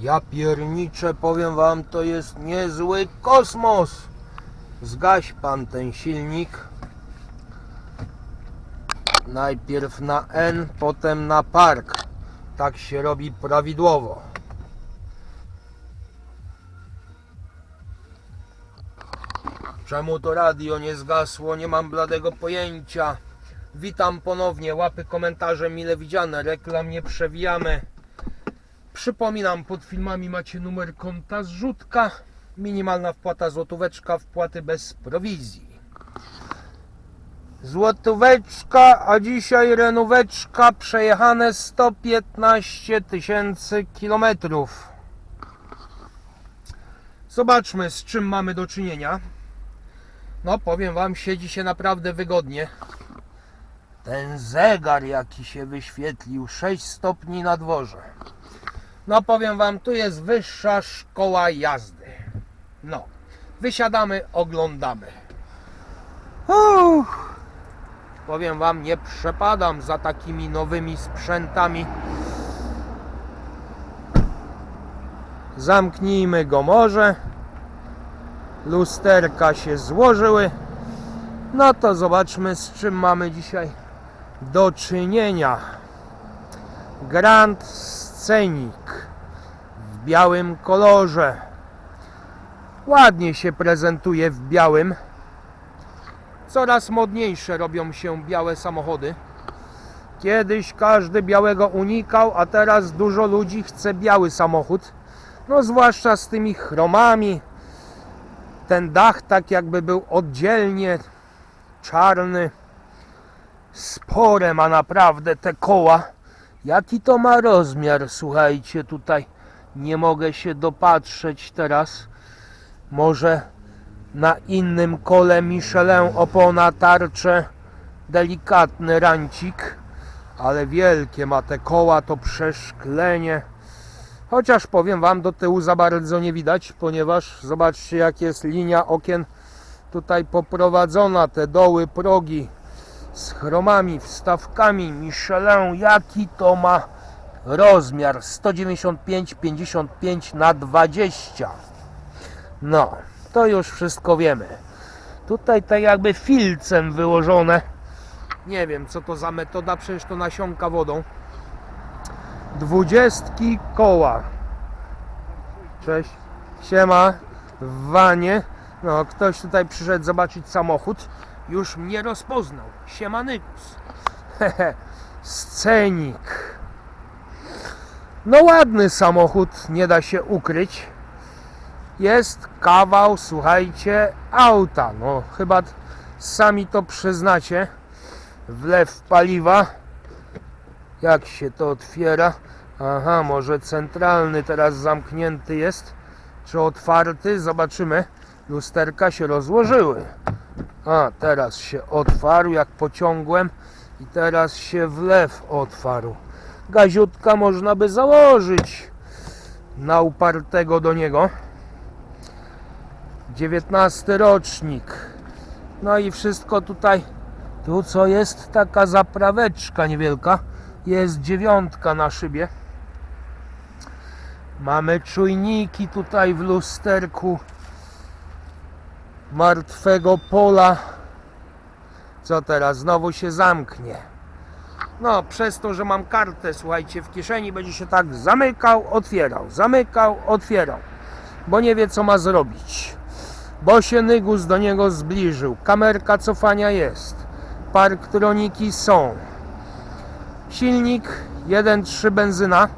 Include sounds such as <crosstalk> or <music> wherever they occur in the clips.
Ja pierniczę, powiem wam, to jest niezły kosmos. Zgaś pan ten silnik. Najpierw na N, potem na park. Tak się robi prawidłowo. Czemu to radio nie zgasło? Nie mam bladego pojęcia. Witam ponownie. Łapy, komentarze mile widziane. Reklam nie przewijamy. Przypominam, pod filmami macie numer konta zrzutka. Minimalna wpłata złotóweczka, wpłaty bez prowizji. Złotóweczka, a dzisiaj renóweczka przejechane 115 tysięcy kilometrów. Zobaczmy z czym mamy do czynienia. No powiem wam, siedzi się naprawdę wygodnie. Ten zegar jaki się wyświetlił, 6 stopni na dworze. No powiem wam, tu jest wyższa szkoła jazdy. No, wysiadamy, oglądamy. Uff. Powiem wam, nie przepadam za takimi nowymi sprzętami. Zamknijmy go może. Lusterka się złożyły. No to zobaczmy z czym mamy dzisiaj do czynienia. Grand Scenic białym kolorze. Ładnie się prezentuje w białym. Coraz modniejsze robią się białe samochody. Kiedyś każdy białego unikał, a teraz dużo ludzi chce biały samochód. No zwłaszcza z tymi chromami. Ten dach tak jakby był oddzielnie czarny. Spore ma naprawdę te koła. Jaki to ma rozmiar? Słuchajcie, tutaj nie mogę się dopatrzeć teraz. Może na innym kole Michelin opona tarcze delikatny rancik, ale wielkie ma te koła, to przeszklenie. Chociaż powiem wam, do tyłu za bardzo nie widać, ponieważ zobaczcie jak jest linia okien tutaj poprowadzona, te doły, progi z chromami, wstawkami Michelin, jaki to ma rozmiar 195 55 na 20 no to już wszystko wiemy. Tutaj tak jakby filcem wyłożone. Nie wiem co to za metoda przecież to nasiąka wodą. Dwudziestki koła. Cześć. Siema. W wanie. No ktoś tutaj przyszedł zobaczyć samochód. Już mnie rozpoznał. Siemanykus. <laughs> Scenik. No ładny samochód, nie da się ukryć. Jest kawał, słuchajcie, auta. No chyba sami to przyznacie. Wlew paliwa. Jak się to otwiera? Aha, może centralny teraz zamknięty jest. Czy otwarty? Zobaczymy. Lusterka się rozłożyły. A, teraz się otwarł, jak pociągłem i teraz się wlew otwarł. Gaziutka można by założyć na upartego do niego. 19 rocznik. No i wszystko tutaj, tu co jest, taka zapraweczka niewielka. Jest dziewiątka na szybie. Mamy czujniki tutaj w lusterku martwego pola. Co teraz? Znowu się zamknie. No, przez to, że mam kartę, słuchajcie, w kieszeni, będzie się tak zamykał, otwierał, zamykał, otwierał, bo nie wie, co ma zrobić. Bo się Nygus do niego zbliżył. Kamerka cofania jest. Parktroniki są. Silnik 1.3 benzyna.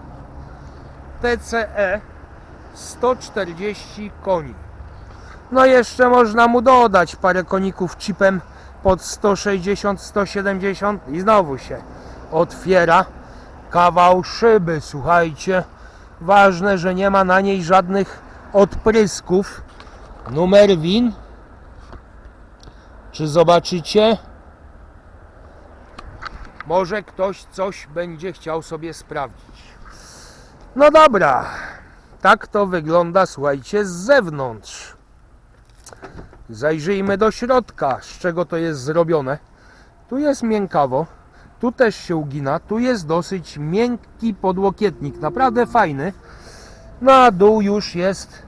TCE 140 koni. No jeszcze można mu dodać parę koników chipem pod 160, 170 i znowu się otwiera kawał szyby, słuchajcie. Ważne, że nie ma na niej żadnych odprysków. Numer win. Czy zobaczycie? Może ktoś coś będzie chciał sobie sprawdzić. No dobra. Tak to wygląda, słuchajcie, z zewnątrz. Zajrzyjmy do środka, z czego to jest zrobione. Tu jest miękkawo, tu też się ugina, tu jest dosyć miękki podłokietnik, naprawdę fajny. No a dół już jest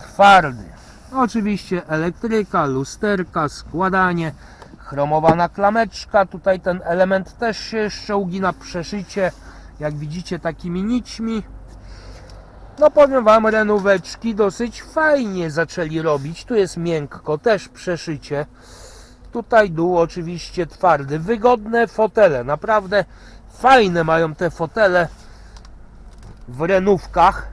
twardy. Oczywiście elektryka, lusterka, składanie, chromowana klameczka. Tutaj ten element też się jeszcze ugina przeszycie, jak widzicie takimi nićmi. No powiem Wam, renóweczki dosyć fajnie zaczęli robić. Tu jest miękko, też przeszycie. Tutaj dół oczywiście twardy. Wygodne fotele, naprawdę fajne mają te fotele w renówkach.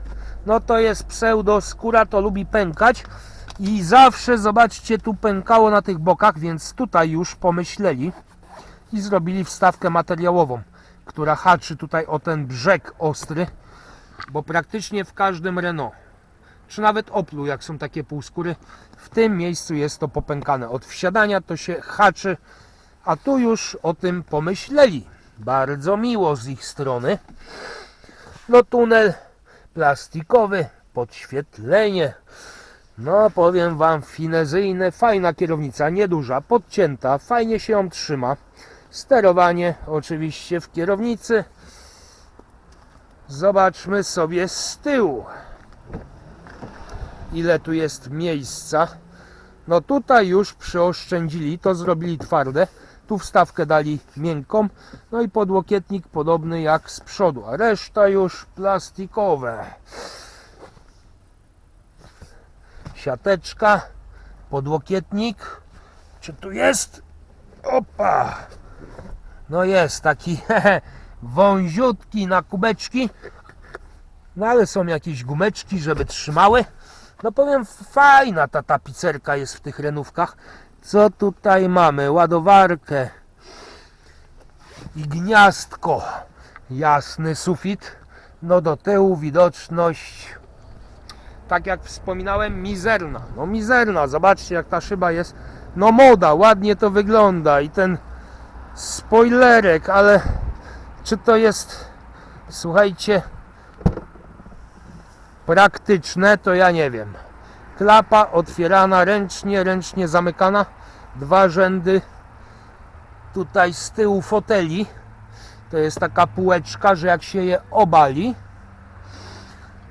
No to jest pseudo skóra, to lubi pękać. I zawsze, zobaczcie, tu pękało na tych bokach, więc tutaj już pomyśleli i zrobili wstawkę materiałową, która haczy tutaj o ten brzeg ostry, bo praktycznie w każdym Renault, czy nawet Oplu, jak są takie półskóry, w tym miejscu jest to popękane. Od wsiadania to się haczy, a tu już o tym pomyśleli. Bardzo miło z ich strony. No tunel plastikowy, podświetlenie. No powiem Wam, finezyjne, fajna kierownica, nieduża, podcięta, fajnie się ją trzyma. Sterowanie oczywiście w kierownicy. Zobaczmy sobie z tyłu. Ile tu jest miejsca. No tutaj już przyoszczędzili, to zrobili twarde. Tu wstawkę dali miękką. No i podłokietnik podobny jak z przodu, a reszta już plastikowe. Siateczka, podłokietnik. Czy tu jest? Opa! No jest taki <laughs> wąziutki na kubeczki. No ale są jakieś gumeczki, żeby trzymały. No powiem, fajna ta tapicerka jest w tych renówkach. Co tutaj mamy? Ładowarkę i gniazdko. Jasny sufit. No do tyłu widoczność, tak jak wspominałem, mizerna. No mizerna, zobaczcie jak ta szyba jest. No moda, ładnie to wygląda i ten spoilerek, ale czy to jest, słuchajcie, praktyczne, to ja nie wiem. Klapa otwierana ręcznie, ręcznie zamykana. Dwa rzędy tutaj z tyłu foteli. To jest taka półeczka, że jak się je obali.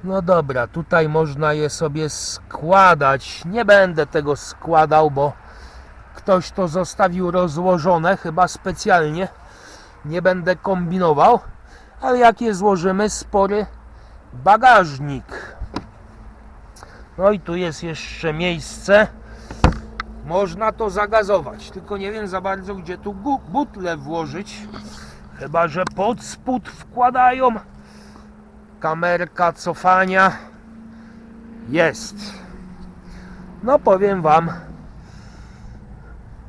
No dobra, tutaj można je sobie składać. Nie będę tego składał, bo ktoś to zostawił rozłożone, chyba specjalnie. Nie będę kombinował, ale jak je złożymy, spory bagażnik. No i tu jest jeszcze miejsce. Można to zagazować, tylko nie wiem za bardzo, gdzie tu butlę włożyć. Chyba, że pod spód wkładają. Kamerka cofania jest. No powiem Wam,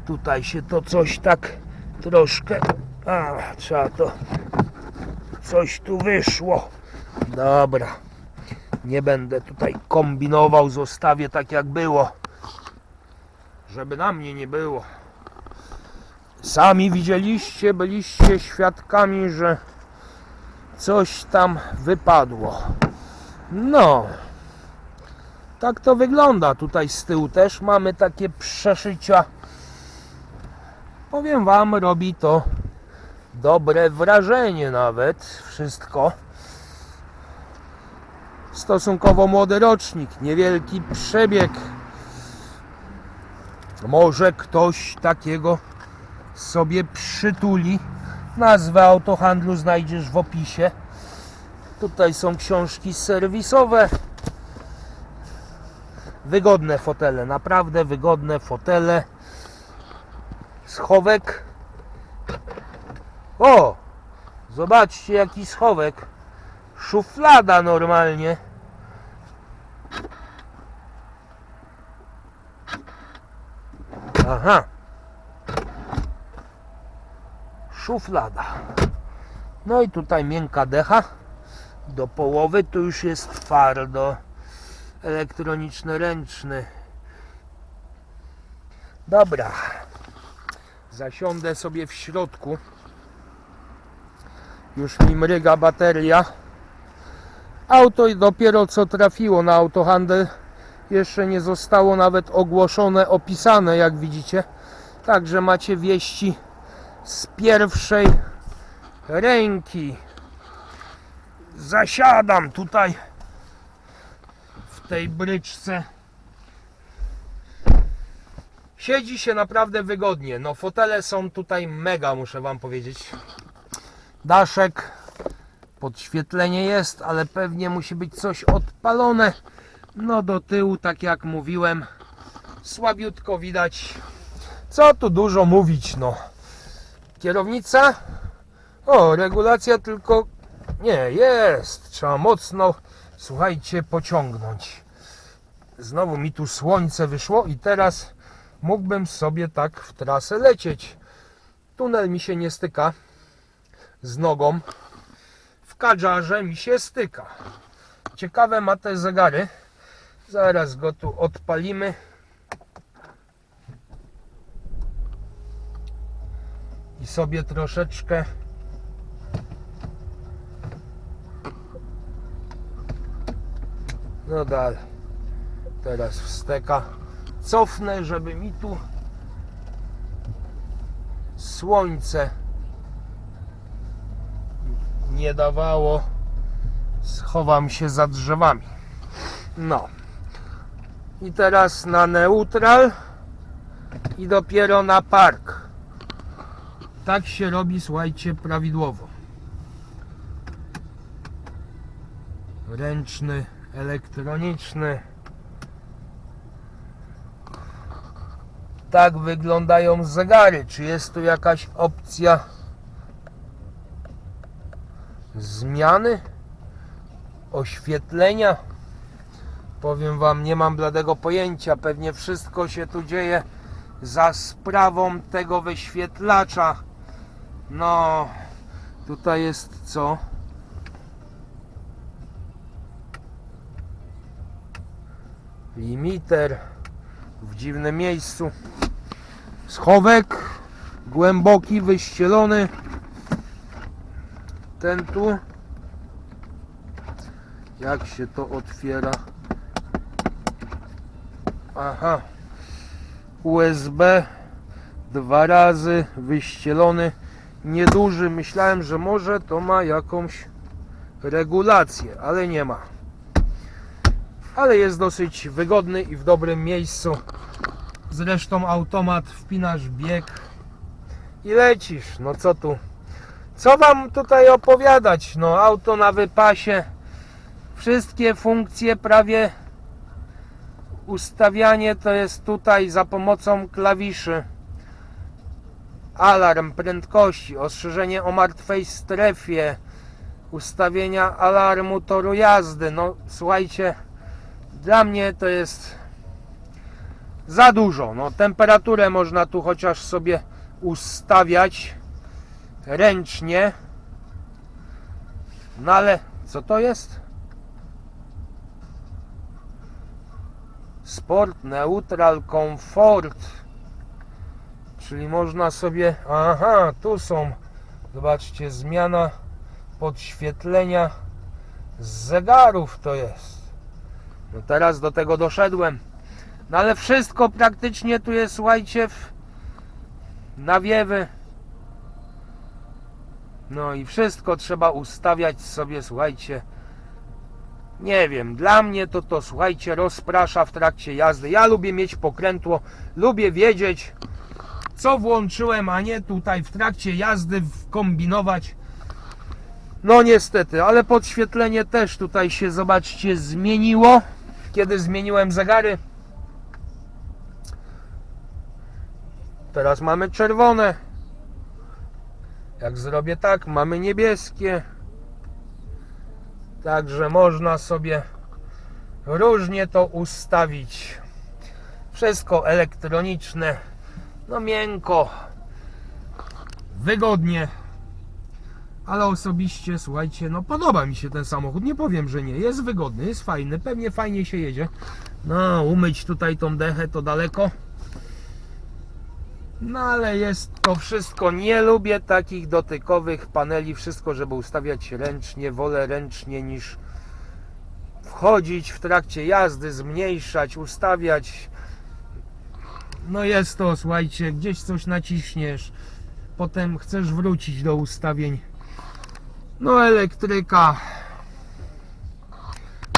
tutaj się to coś tak troszkę. A, trzeba to. Coś tu wyszło. Dobra. Nie będę tutaj kombinował, zostawię tak jak było. Żeby na mnie nie było. Sami widzieliście, byliście świadkami, że coś tam wypadło. No. Tak to wygląda. Tutaj z tyłu też mamy takie przeszycia. Powiem wam, robi to dobre wrażenie nawet. Wszystko stosunkowo młody rocznik, niewielki przebieg. Może ktoś takiego sobie przytuli. Nazwę autohandlu znajdziesz w opisie. Tutaj są książki serwisowe. Wygodne fotele, naprawdę wygodne fotele. Schowek. O! Zobaczcie jaki schowek. Szuflada normalnie. Aha. Szuflada. No i tutaj miękka decha. Do połowy tu już jest twardo. Elektroniczny, ręczny. Dobra. Zasiądę sobie w środku. Już mi mryga bateria. Auto dopiero co trafiło na autohandel. Jeszcze nie zostało nawet ogłoszone, opisane, jak widzicie. Także macie wieści z pierwszej ręki. Zasiadam tutaj tej bryczce. Siedzi się naprawdę wygodnie. No fotele są tutaj mega, muszę wam powiedzieć. Daszek, podświetlenie jest, ale pewnie musi być coś odpalone. No do tyłu, tak jak mówiłem, słabiutko widać. Co tu dużo mówić, no. Kierownica? O, regulacja tylko... Nie, jest. Trzeba mocno, słuchajcie, pociągnąć. Znowu mi tu słońce wyszło i teraz mógłbym sobie tak w trasę lecieć. Tunel mi się nie styka z nogą. Kadżarze mi się styka. Ciekawe ma te zegary. Zaraz go tu odpalimy. I sobie troszeczkę No dalej. Teraz wsteka. Cofnę, żeby mi tu słońce nie dawało. Schowam się za drzewami. No. I teraz na neutral i dopiero na park. Tak się robi, słuchajcie, prawidłowo. Ręczny, elektroniczny. Tak wyglądają zegary. Czy jest tu jakaś opcja zmiany oświetlenia? Powiem wam, nie mam bladego pojęcia. Pewnie wszystko się tu dzieje za sprawą tego wyświetlacza. No, tutaj jest co? Limiter w dziwnym miejscu. Schowek głęboki, wyścielony. Ten tu. Jak się to otwiera? Aha. USB dwa razy wyścielony. Nieduży. Myślałem, że może to ma jakąś regulację, ale nie ma. Ale jest dosyć wygodny i w dobrym miejscu. Zresztą automat wpinasz bieg i lecisz. No co tu? Co wam tutaj opowiadać? No auto na wypasie. Wszystkie funkcje prawie ustawianie to jest tutaj za pomocą klawiszy. Alarm prędkości, ostrzeżenie o martwej strefie, ustawienia alarmu toru jazdy. No słuchajcie, dla mnie to jest za dużo. No, temperaturę można tu chociaż sobie ustawiać ręcznie. No ale co to jest? Sport, neutral, komfort. Czyli można sobie. Aha, tu są. Zobaczcie, zmiana podświetlenia z zegarów to jest. No teraz do tego doszedłem. No ale wszystko praktycznie tu jest, słuchajcie, w nawiewy. No i wszystko trzeba ustawiać sobie, słuchajcie. Nie wiem, dla mnie to to, słuchajcie, rozprasza w trakcie jazdy. Ja lubię mieć pokrętło, lubię wiedzieć, co włączyłem, a nie tutaj w trakcie jazdy kombinować. No niestety, ale podświetlenie też tutaj się, zobaczcie, zmieniło. Kiedy zmieniłem zegary. Teraz mamy czerwone. Jak zrobię tak, mamy niebieskie. Także można sobie różnie to ustawić. Wszystko elektroniczne. No miękko. Wygodnie. Ale osobiście, słuchajcie, no podoba mi się ten samochód. Nie powiem, że nie. Jest wygodny, jest fajny. Pewnie fajnie się jedzie. No, umyć tutaj tą dechę to daleko. No ale jest to wszystko. Nie lubię takich dotykowych paneli. Wszystko, żeby ustawiać ręcznie. Wolę ręcznie niż wchodzić w trakcie jazdy, zmniejszać, ustawiać. No jest to, słuchajcie, gdzieś coś naciśniesz. Potem chcesz wrócić do ustawień. No elektryka.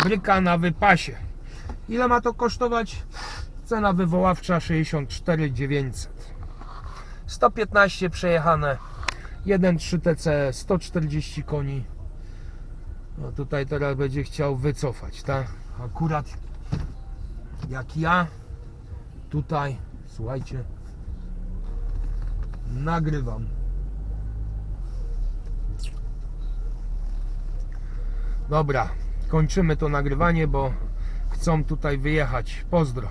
Bryka na wypasie. Ile ma to kosztować? Cena wywoławcza 64 900. 115 przejechane. 1.3 TC 140 koni. No tutaj teraz będzie chciał wycofać, tak? Akurat jak ja tutaj, słuchajcie, nagrywam. Dobra, kończymy to nagrywanie, bo chcą tutaj wyjechać. Pozdro.